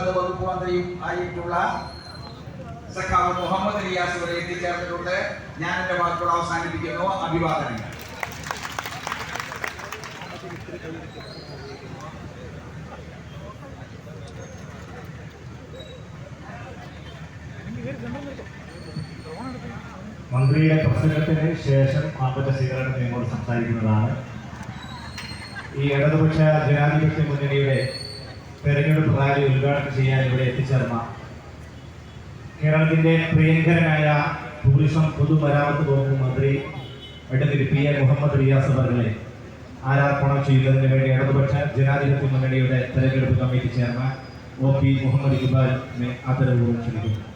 പൊതുമരാമത്ത് വകുപ്പ് മന്ത്രിയും ആയിട്ടുള്ള സഖാവ് മുഹമ്മദ് റിയാസ് വരെ എത്തിച്ചേർന്നിട്ടുണ്ട്. ഞാൻ എന്റെ വാക്കുകൾ അവസാനിപ്പിക്കുന്നു. അഭിവാദനങ്ങൾ. മന്ത്രിയുടെ പ്രസംഗത്തിന് ശേഷം ആപത്ത സ്വീകരണം നിങ്ങളോട് സംസാരിക്കുന്നതാണ്. ഈ ഇടതുപക്ഷ ജനാധിപത്യ മുന്നണിയുടെ തെരഞ്ഞെടുപ്പ് റാലി ഉദ്ഘാടനം ചെയ്യാൻ ഇവിടെ എത്തിച്ചേർന്ന കേരളത്തിന്റെ പ്രിയങ്കരനായ ടൂറിസം പൊതുമരാമത്ത് വകുപ്പ് മന്ത്രി വെട്ടത്തിൽ പി എ മുഹമ്മദ് റിയാസ് അവരുടെ ആരാർപ്പണം ചെയ്യുന്നതിന് വേണ്ടി ഇടതുപക്ഷ ജനാധിപത്യ മുന്നണിയുടെ തെരഞ്ഞെടുപ്പ് committee chairman O P Muhammad ഇക്ബാലിനെ ആദരവ് ക്ഷണിക്കുന്നു.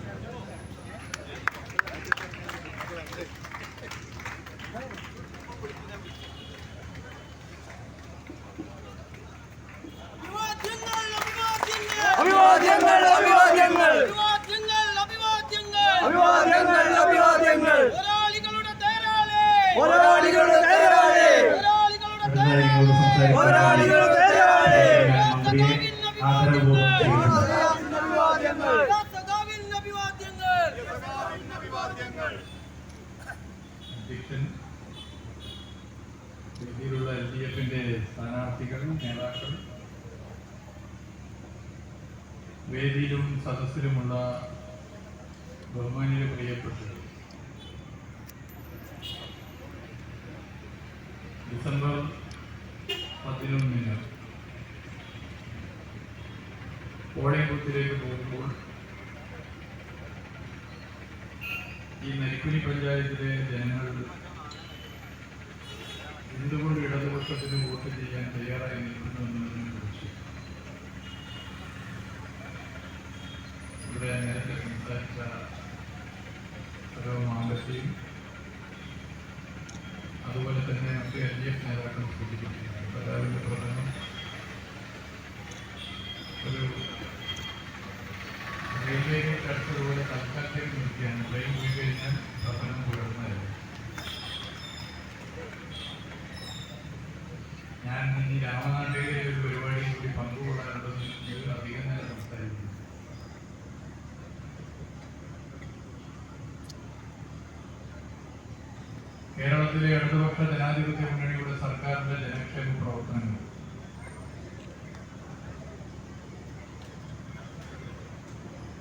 ഡൽഹിയിലുള്ള എൽ ഡി എഫിന്റെ സ്ഥാനാർത്ഥികളും നേതാക്കളും. വേദിയിലും സദസ്സിലുമുള്ള ബഹുമാനിയുടെ പ്രിയപ്പെട്ടത് ഡിസംബർ പതിനൊന്നിന് പോളിംഗ് ബൂത്തിലേക്ക് പോകുമ്പോൾ ഈ നരിക്കുനി പഞ്ചായത്തിലെ ജനങ്ങൾ ഡി എഫ് നേതാക്കളും സൂചിപ്പിച്ചിരിക്കുന്നത് പരാതിയുടെ പ്രധാനം ഒരു റെയിൽവേയിൽ അടുത്തതുപോലെ തൽക്കാലത്തേക്ക് നിൽക്കുകയാണ് ട്രെയിൻ കഴിഞ്ഞാൽ പ്രധാനം തുടർന്നതായിരുന്നു ഞാൻ ഈ രാമനാട്ടിലെ ഒരു പരിപാടിയിൽ കൂടി പങ്കുകൊള്ളാനുണ്ടെന്ന് അധികം നേരം സംസാരിക്കുന്നു കേരളത്തിലെ ഇടതുപക്ഷ ജനാധിപത്യ മുന്നണിയുടെ സർക്കാരിന്റെ ജനക്ഷേമ പ്രവർത്തനങ്ങൾ.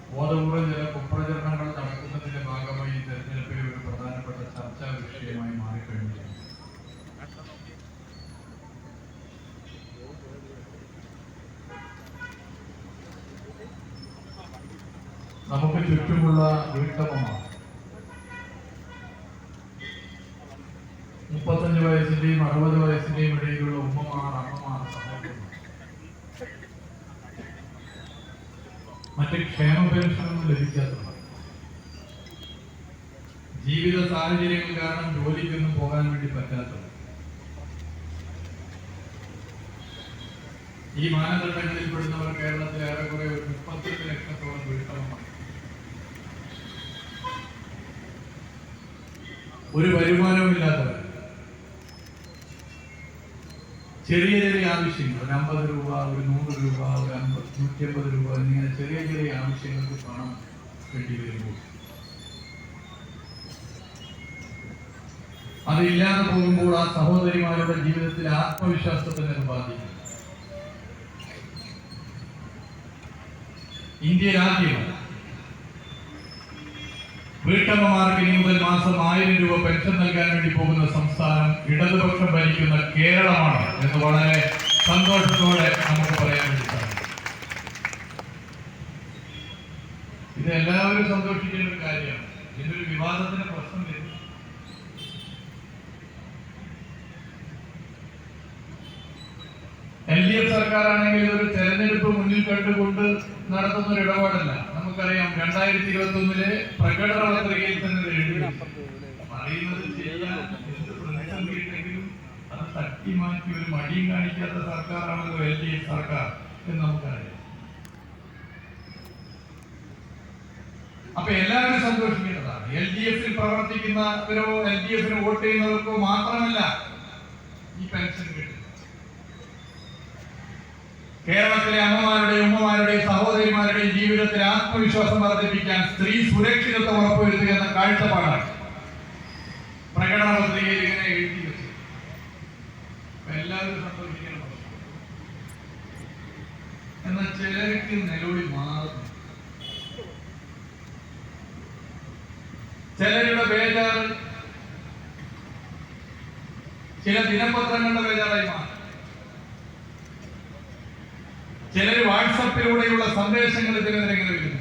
ബോധപൂർവം ചില കുപ്രചരണങ്ങൾ നടക്കുന്നതിന്റെ ഭാഗമായി തെരഞ്ഞെടുപ്പിൽ ഒരു പ്രധാനപ്പെട്ട ചർച്ചാ വിഷയമായി മാറിക്കഴിഞ്ഞിരിക്കുന്നു നമുക്ക് ചുറ്റുമുള്ള വീട്ടമ്മമാർ മറ്റ് ക്ഷേമ പെൻഷനൊന്നും ലഭിക്കാത്തവർ ജീവിത സാഹചര്യങ്ങൾ കാരണം ജോലിക്കൊന്നും പോകാൻ വേണ്ടി പറ്റാത്തത് ഈ മാനദണ്ഡങ്ങളിൽ പെടുന്നവർ കേരളത്തിൽ ഏറെക്കുറെ ഒരു മുപ്പത്തെട്ട് ലക്ഷത്തോളം വീട്ടമാണ് ഒരു വരുമാനവുമില്ലാത്തവർ ചെറിയ ചെറിയ ആവശ്യങ്ങൾ. ഒരു അമ്പത് രൂപ ഒരു നൂറ് രൂപ ഒരു അമ്പത് നൂറ്റി അമ്പത് രൂപ എന്നിങ്ങനെ ചെറിയ ചെറിയ ആവശ്യങ്ങൾക്ക് പണം വേണ്ടി വരുമ്പോൾ. അതില്ലാതെ പോകുമ്പോൾ ആ സഹോദരിമാരുടെ ജീവിതത്തിൽ ആത്മവിശ്വാസത്തെ നിർബാധിക്കും ബാധിക്കും. ഇന്ത്യ രാജ്യമാണ്. വീട്ടമ്മമാർക്ക് ഇനി മുതൽ മാസം ആയിരം രൂപ പെൻഷൻ നൽകാൻ വേണ്ടി പോകുന്ന സംസ്ഥാനം ഇടതുപക്ഷം ഭരിക്കുന്ന കേരളമാണ് എന്ന് വളരെ സന്തോഷത്തോടെ നമുക്ക് പറയാൻ വേണ്ടി സാധിക്കും. ഇത് എല്ലാവരും സന്തോഷിക്കുന്ന ഒരു കാര്യമാണ്. ഇതൊരു വിവാദത്തിന് പ്രശ്നം വരും. എൽ ഡി എഫ് സർക്കാരാണെങ്കിൽ ഇതൊരു തെരഞ്ഞെടുപ്പ് മുന്നിൽ കണ്ടുകൊണ്ട് നടത്തുന്ന ഒരു ഇടപാടല്ല. നമുക്കറിയാം രണ്ടായിരത്തി ഇരുപത്തി ഒന്നിലെ പ്രകടന പത്രികയിൽ തന്നെ പറയുന്നത് ചെയ്യാൻ എന്ത് പ്രതിസന്ധി ഉണ്ടെങ്കിലും അത് തട്ടി മാറ്റി ഒരു മടിയും കാണിക്കാത്ത സർക്കാരാണല്ലോ എൽ ഡി എഫ് സർക്കാർ എന്ന് നമുക്കറിയാം. അപ്പൊ എല്ലാവരും സന്തോഷിക്കേണ്ടതാണ്. എൽ ഡി എഫിൽ പ്രവർത്തിക്കുന്നവരോ എൽ ഡി എഫിന് വോട്ട് ചെയ്യുന്നവർക്കോ മാത്രമല്ല ഈ പെൻഷൻ കേരളത്തിലെ അമ്മമാരുടെയും ഉമ്മമാരുടെയും സഹോദരിമാരുടെയും ജീവിതത്തിൽ ആത്മവിശ്വാസം വർദ്ധിപ്പിക്കാൻ സ്ത്രീ സുരക്ഷിതത്വം ഉറപ്പുവരുത്തുക എന്ന കാഴ്ചപ്പാടാണ് പ്രകടന പത്രികയിൽ ഇങ്ങനെ എഴുതി വെച്ചു എല്ലാവരും സന്തോഷിക്കണം. എന്നാൽ ചിലർക്ക് നിലവിളി മാറുന്നു. ചിലരുടെ ബേജാറ് ചില ദിനപത്രങ്ങളുടെ ബേജാറായി മാറി ചിലർ വാട്സപ്പിലൂടെയുള്ള സന്ദേശങ്ങൾ വരുന്നു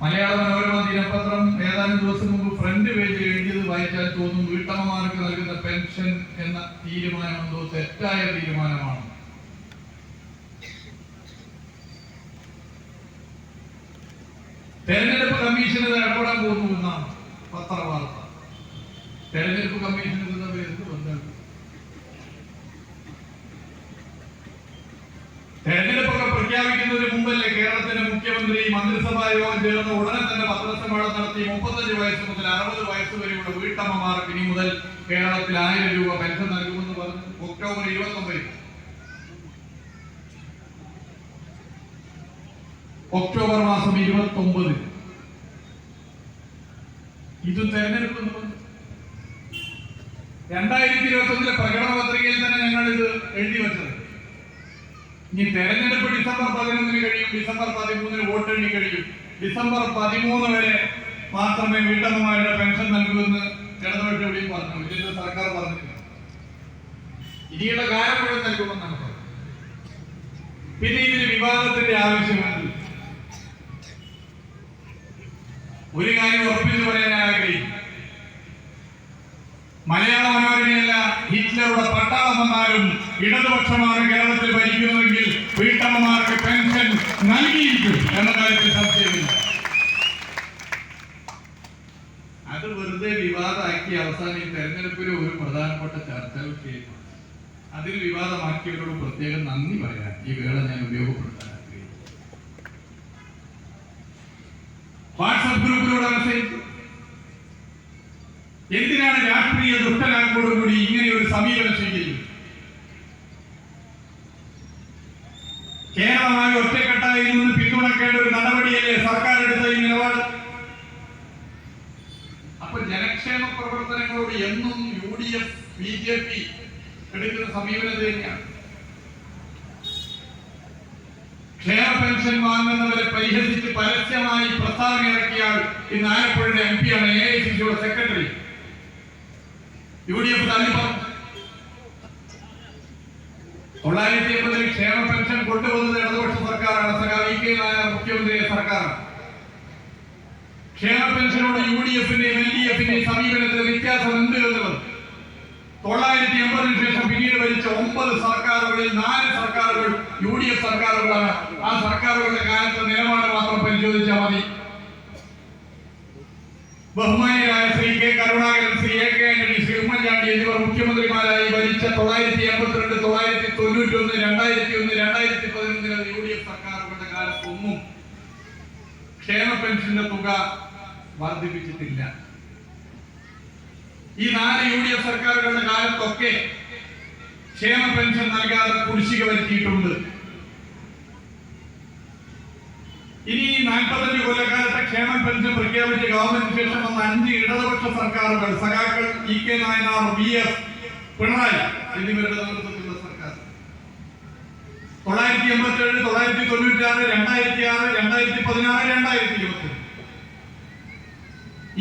മലയാള മനോരമ ദിനപത്രം ഏതാനും ദിവസം മുമ്പ് ഫ്രണ്ട് പേജിൽ എഴുതിയത് വായിച്ചാൽ തോന്നും വീട്ടമ്മമാർക്ക് നൽകുന്ന പെൻഷൻ എന്ന തീരുമാനം എന്തോ തെറ്റായ തീരുമാനമാണ്. തെരഞ്ഞെടുപ്പ് കമ്മീഷൻ ഇടപെടാൻ പോകുന്നു എന്നാണ് പത്രവാർത്ത. തെരഞ്ഞെടുപ്പ് കമ്മീഷൻ പ്രഖ്യാപിക്കുന്നതിന് മുമ്പല്ലേ കേരളത്തിന്റെ മുഖ്യമന്ത്രി മന്ത്രിസഭാ യോഗം ചേർന്ന് ഉടനെ തന്നെ പത്രസമ്മേളനം നടത്തി മുപ്പത്തഞ്ച് വയസ്സ് മുതൽ അറുപത് വയസ്സ് വരെയുള്ള വീട്ടമ്മമാർക്ക് ഇനി മുതൽ കേരളത്തിൽ ആയിരം രൂപ പെൻഷൻ നൽകുമെന്ന് പറഞ്ഞു ഒക്ടോബർ ഇരുപത്തി ഒമ്പതിൽ ഒക്ടോബർ മാസം ഇരുപത്തി ഒമ്പത് ഇത് തെരഞ്ഞെടുപ്പ്. രണ്ടായിരത്തി ഇരുപത്തി ഒന്നിലെ പ്രകടന പത്രികയിൽ തന്നെ ഞങ്ങൾ ഇത് എഴുതി വെച്ചത് ഇനി തെരഞ്ഞെടുപ്പ് ഡിസംബർ പതിനൊന്നിന് കഴിയും. ഡിസംബർ പതിമൂന്നിന് വോട്ട് എണ്ണി കഴിയും. ഡിസംബർ പതിമൂന്ന് വരെ മാത്രമേ വീട്ടമ്മമാരുടെ പെൻഷൻ നൽകൂ ഇടതുപക്ഷ എവിടെയും പറഞ്ഞു ഇതിന്റെ സർക്കാർ പറഞ്ഞിട്ടില്ല. ഇനിയുള്ള കാലം മുഴുവൻ നൽകുമെന്നാണ് പിന്നെ ഇതിന് വിവാദത്തിന്റെ ആവശ്യമുണ്ട് ഒരു കാര്യം ഉറപ്പിച്ചു പറയാൻ ഞാൻ ആഗ്രഹിക്കുന്നു. മലയാള മനോരമയല്ല ഹിറ്റ്ലറുടെ പട്ടാളം ഇടതുപക്ഷമാണ് കേരളത്തിൽ ഭരിക്കുന്നതെങ്കിൽ വീട്ടമ്മമാർക്ക് പെൻഷൻ നൽകിയിരിക്കും എന്ന കാര്യത്തിൽ സംശയമില്ല. അത് വെറുതെ വിവാദമാക്കി അവസാനം ഈ തെരഞ്ഞെടുപ്പിലെ ഒരു പ്രധാനപ്പെട്ട ചർച്ച വിഷയമാണ് അതിൽ വിവാദമാക്കിയവരോട് പ്രത്യേകം നന്ദി പറയാൻ ഈ വേള ഞാൻ ഉപയോഗപ്പെടുത്താൻ ആഗ്രഹിക്കുന്നു. വാട്സപ്പ് ഗ്രൂപ്പിലൂടെ രാഷ്ട്രീയ ദുഷ്ടലാക്കോടുകൂടി ഇങ്ങനെ ഒരു സമീപനം സ്വീകരിക്കും കേരളമായി ഒറ്റക്കെട്ടായി നിന്ന് പിന്തുണക്കേണ്ട ഒരു നടപടിയല്ലേ സർക്കാർ എടുത്ത ഈ നിലപാട്? അപ്പൊ ജനക്ഷേമ പ്രവർത്തനങ്ങളോട് എന്നും U D F B J P എടുക്കുന്ന സമീപനം തന്നെയാണ്. ക്ഷേമ പെൻഷൻ വാങ്ങുന്നവരെ പരിഹസിച്ച് പരസ്യമായി പ്രസ്താവന ഇറക്കിയാൽ ഇന്ന് ആലപ്പുഴയുടെ എം പിയാണ് A I C secretary U D F തള്ളി തൊള്ളായിരത്തി എൺപതിൽ ക്ഷേമ പെൻഷൻ കൊണ്ടുവന്നത് ഇടതുപക്ഷ സർക്കാരാണ്. സഖാവ് കെ നായർ മുഖ്യമന്ത്രിയെ സർക്കാരാണ്. ക്ഷേമ പെൻഷനോട് യു ഡി എഫിന്റെയും എൽ ഡി എഫിന്റെയും സമീപനത്തിൽ വ്യത്യാസം എന്ത് എന്നുള്ളത്? തൊള്ളായിരത്തി എൺപതിനു ശേഷം പിന്നീട് ഭരിച്ച ഒമ്പത് സർക്കാരുകളിൽ നാല് സർക്കാരുകൾ യു ഡി എഫ് സർക്കാരുകളാണ്. ആ സർക്കാരുകളുടെ കാലത്തെ നിലപാട് മാത്രം പരിശോധിച്ചാൽ മതി. ബഹുമാനിയായ Shri K Karunakaran Shri A K Antony Oommen Chandy എന്നിവർ മുഖ്യമന്ത്രിമാരായി ഭരിച്ച തൊള്ളായിരത്തി എൺപത്തിരണ്ട് തൊള്ളായിരത്തി തൊണ്ണൂറ്റി ഒന്ന് രണ്ടായിരത്തി ഒന്ന് രണ്ടായിരത്തി പതിനൊന്നിലെ യു ഡി എഫ് സർക്കാരുകളുടെ കാലത്തൊന്നും ക്ഷേമ പെൻഷന്റെ തുക വർദ്ധിപ്പിച്ചിട്ടില്ല. ഈ നാല് യു ഡി എഫ് സർക്കാരുകളുടെ കാലത്തൊക്കെ ക്ഷേമ പെൻഷൻ നൽകാതെ കുടിശ്ശിക വരുത്തിയിട്ടുണ്ട്. ഇനി നാൽപ്പത്തഞ്ച് കൊല്ലക്കാലത്തെ ക്ഷേമ പെൻഷൻ പ്രഖ്യാപിച്ച ഗവൺമെന്റിന് ശേഷം വന്ന അഞ്ച് ഇടതുപക്ഷ സർക്കാരുകൾ സഖാക്കൾ E K Nayanar B S Pinarayi എന്നിവരുടെ നേതൃത്വത്തിലുള്ള സർക്കാർ. തൊള്ളായിരത്തി എൺപത്തി ഏഴ് തൊള്ളായിരത്തി തൊണ്ണൂറ്റി ആറ് രണ്ടായിരത്തി ആറ് രണ്ടായിരത്തി പതിനാറ് രണ്ടായിരത്തി ഇരുപത്തി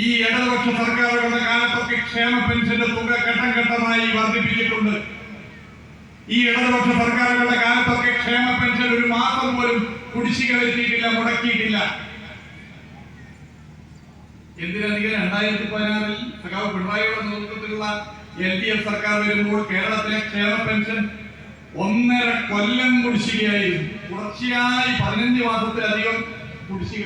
ഈ ഇടതുപക്ഷ സർക്കാരുകളുടെ കാലത്തൊക്കെ ക്ഷേമ പെൻഷന്റെ തുക ഘട്ടം ഘട്ടമായി വർദ്ധിപ്പിച്ചിട്ടുണ്ട്. ഈ ഇടതുപക്ഷ സർക്കാരുകളുടെ കാലത്തൊക്കെ ക്ഷേമ പെൻഷൻ ഒരു മാസം പോലും കുടിശ്ശിക വരുത്തിയിട്ടില്ല മുടക്കിയിട്ടില്ല. എന്തിനധികം രണ്ടായിരത്തി പതിനാറിൽ സഖാവ് പിണറായിയുടെ നേതൃത്വത്തിലുള്ള എൽ ഡി എഫ് സർക്കാർ വരുമ്പോൾ കേരളത്തിലെ ക്ഷേമ പെൻഷൻ ഒന്നര കൊല്ലം കുടിശ്ശികയായിരുന്നു. തുടർച്ചയായി പതിനഞ്ച് മാസത്തിലധികം കുടിശ്ശിക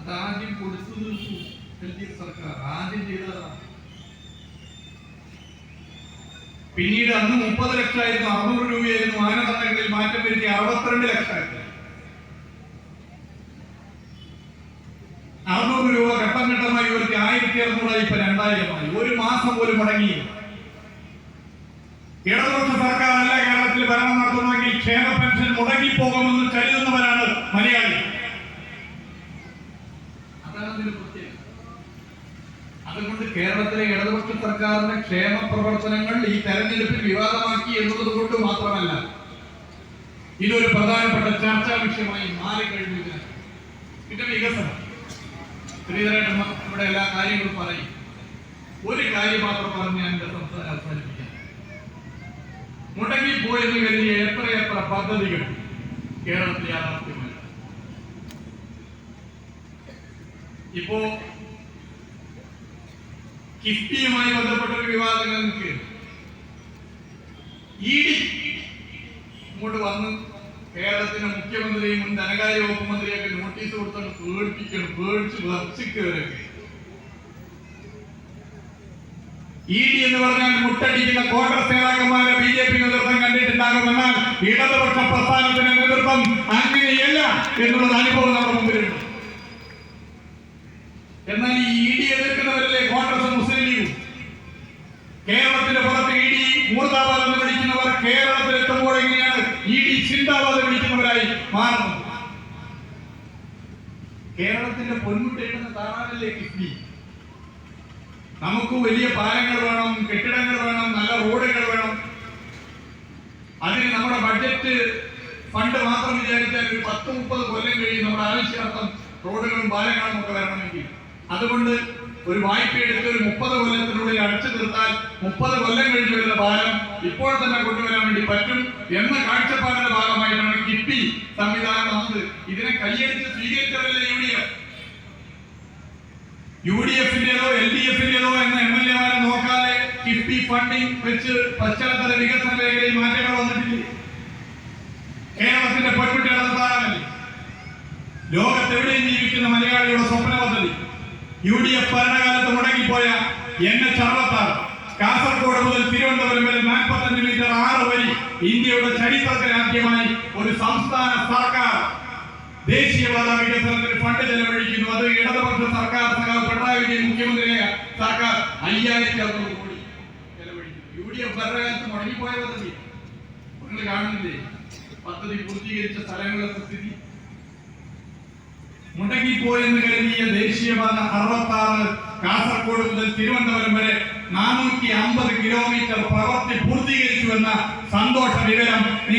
അതാദ്യം കൊടുത്തു തീർത്തു എൽ ഡി എഫ് സർക്കാർ. ആദ്യം ചെയ്തതാണ്. പിന്നീട് അന്ന് മുപ്പത് ലക്ഷമായിരുന്നു. അറുന്നൂറ് രൂപയായിരുന്നു. മാനദണ്ഡങ്ങളിൽ മാറ്റം വരുത്തി അറുപത്തിരണ്ട് ലക്ഷമായിരുന്നു അറുന്നൂറ് രൂപ ഘട്ടം ഇവർക്ക് ആയിരത്തി അറുന്നൂറായി ഇപ്പൊ രണ്ടായിരമായി. ഒരു മാസം പോലും മുടങ്ങി ഇടതുപക്ഷ സർക്കാർ അല്ല കേരളത്തിൽ ഭരണം നടത്തുന്നതെങ്കിൽ ക്ഷേമ പെൻഷൻ മുടങ്ങിപ്പോകുമെന്ന് കരുതുന്നവരാണ് മലയാളി. അതുകൊണ്ട് കേരളത്തിലെ ഇടതുപക്ഷ സർക്കാരിന്റെ ക്ഷേമ പ്രവർത്തനങ്ങൾ ഈ തെരഞ്ഞെടുപ്പിൽ വിവാദമാക്കി എന്നുള്ളത് കൊണ്ട് മാത്രമല്ല ഇതൊരു പ്രധാനപ്പെട്ട ചർച്ചാ വിഷയമായി മാറിക്കഴിഞ്ഞു ഇതിന്റെ വികസനം. ശ്രീധരേട്ടൻ ഇവിടെ എല്ലാ കാര്യങ്ങളും പറയും. ഒരു കാര്യം മാത്രം പറഞ്ഞ് ഞാൻ എന്റെ സംസാരം അവസാനിപ്പിക്കാം. മുടങ്ങിപ്പോയെന്ന് കരുതിയ എത്രയെത്ര പദ്ധതികൾ കേരളത്തിൽ യാഥാർത്ഥ്യമല്ല. ഇപ്പോ കിഫ്ബിയുമായി ബന്ധപ്പെട്ട ഒരു വിവാദം നിങ്ങൾക്ക് ഇങ്ങോട്ട് വന്ന് കേരളത്തിന്റെ മുഖ്യമന്ത്രിയും മുൻ ധനകാര്യ വകുപ്പ് മന്ത്രിയൊക്കെ നോട്ടീസ് കൊടുത്തോണ്ട് പേടിപ്പിക്കണം പേടിച്ച് വർഷിക്കവരൊക്കെ ഇ ഡി എന്ന് പറഞ്ഞാൽ മുട്ടടിക്കുന്ന കോൺഗ്രസ് നേതാക്കന്മാരെ ബി ജെ പി നേതൃത്വം കണ്ടിട്ടുണ്ടാകുമെന്നാൽ ഇടതുപക്ഷ പ്രസ്ഥാനത്തിന്റെ നേതൃത്വം അങ്ങനെയല്ല എന്നുള്ളത് അനുഭവം നമ്മുടെ മുമ്പിലുണ്ട്. എന്നാൽ ഈ ഇ ഡി എതിർക്കുന്നവരല്ലേ കോൺഗ്രസ് മുസ്ലിം ലീഗ്? കേരളത്തിന്റെ പുറത്ത് ഇ ഡി മൂർദാബാദ് എന്ന് വിളിക്കുന്നവർ കേരളത്തിൽ എത്തുമ്പോൾ എങ്ങനെയാണ്? ഇ ഡി ചിന്താബാദ് വിളിക്കുന്നവരായി കേരളത്തിന്റെ പൊന്മുട്ടേക്കുന്ന താറാവിലെ കിഫ്ബി? നമുക്ക് വലിയ പാലങ്ങൾ വേണം കെട്ടിടങ്ങൾ വേണം നല്ല റോഡുകൾ വേണം. അതിന് നമ്മുടെ ബഡ്ജറ്റ് ഫണ്ട് മാത്രം വിചാരിച്ചാൽ ഒരു പത്ത് മുപ്പത് കൊല്ലം കഴിയും നമ്മുടെ ആവശ്യാർത്ഥം റോഡുകളും പാലങ്ങളും ഒക്കെ വരണമെങ്കിൽ. അതുകൊണ്ട് ഒരു വായ്പ എടുത്ത് ഒരു മുപ്പത് കൊല്ലത്തിനുള്ളിൽ അടച്ചു തീർത്താൽ മുപ്പത് കൊല്ലം കഴിഞ്ഞു വരുന്ന ഭാരം ഇപ്പോൾ തന്നെ കൊണ്ടുവരാൻ വേണ്ടി പറ്റും എന്ന കാഴ്ചപ്പാടിന്റെ ഭാഗമായിട്ടാണ് കിഫ്ബി സംവിധാനം വന്നത് ഇതിനെ കൈയടിച്ച് സ്വീകരിച്ചതല്ല U D F U D എഫിന്റേതോ L D എഫിന്റേതോ എന്ന എം എൽ എമാരെ നോക്കാതെ കിഫ്ബി ഫണ്ടിംഗ് വെച്ച് പശ്ചാത്തല വികസന മേഖലയിൽ മാറ്റങ്ങൾ വന്നിട്ടില്ലേ? കേരളത്തിന്റെ പെൺകുട്ടികളുടെ താരമല്ലേ ലോകത്തെവിടെയും ജീവിക്കുന്ന മലയാളിയുടെ സ്വപ്ന പദ്ധതി യു ഡി എഫ് ഭരണകാലത്ത് മുടങ്ങിപ്പോയ എൻ എച്ച് അറുപത്താറ്. കാസർഗോഡ് മുതൽ തിരുവനന്തപുരം വരെ നാൽപ്പത്തഞ്ച് മീറ്റർ ആറ് വരി ഇന്ത്യയുടെ ചരിത്രത്തിൽ ആദ്യമായി ഒരു സംസ്ഥാന സർക്കാർ ദേശീയപാത വികസനത്തിന് ഫണ്ട് ചെലവഴിക്കുന്നു. അത് ഇടതുപക്ഷ സർക്കാർ സഖാവ് പിണറായി വിജയൻ മുഖ്യമന്ത്രിയായ സർക്കാർ അയ്യായിരത്തി അറുന്നൂറ് കോടി ചെലവഴിക്കുന്നു. യു ഡി എഫ് ഭരണകാലത്ത് മുടങ്ങിപ്പോയ പദ്ധതി. നിങ്ങൾ കാണുന്നില്ലേ? പദ്ധതി പൂർത്തീകരിച്ച സ്ഥലങ്ങളുടെ സ്ഥിതി മുടങ്ങിപ്പോയെന്ന് കരുതിയ ദേശീയപാത അറുപത്തി ആറ് കാസർഗോഡ് മുതൽ തിരുവനന്തപുരം വരെ നാനൂറ്റി അമ്പത് കിലോമീറ്റർ പ്രവർത്തി പൂർത്തീകരിച്ചു എന്ന സന്തോഷ വിവരം നിങ്ങൾ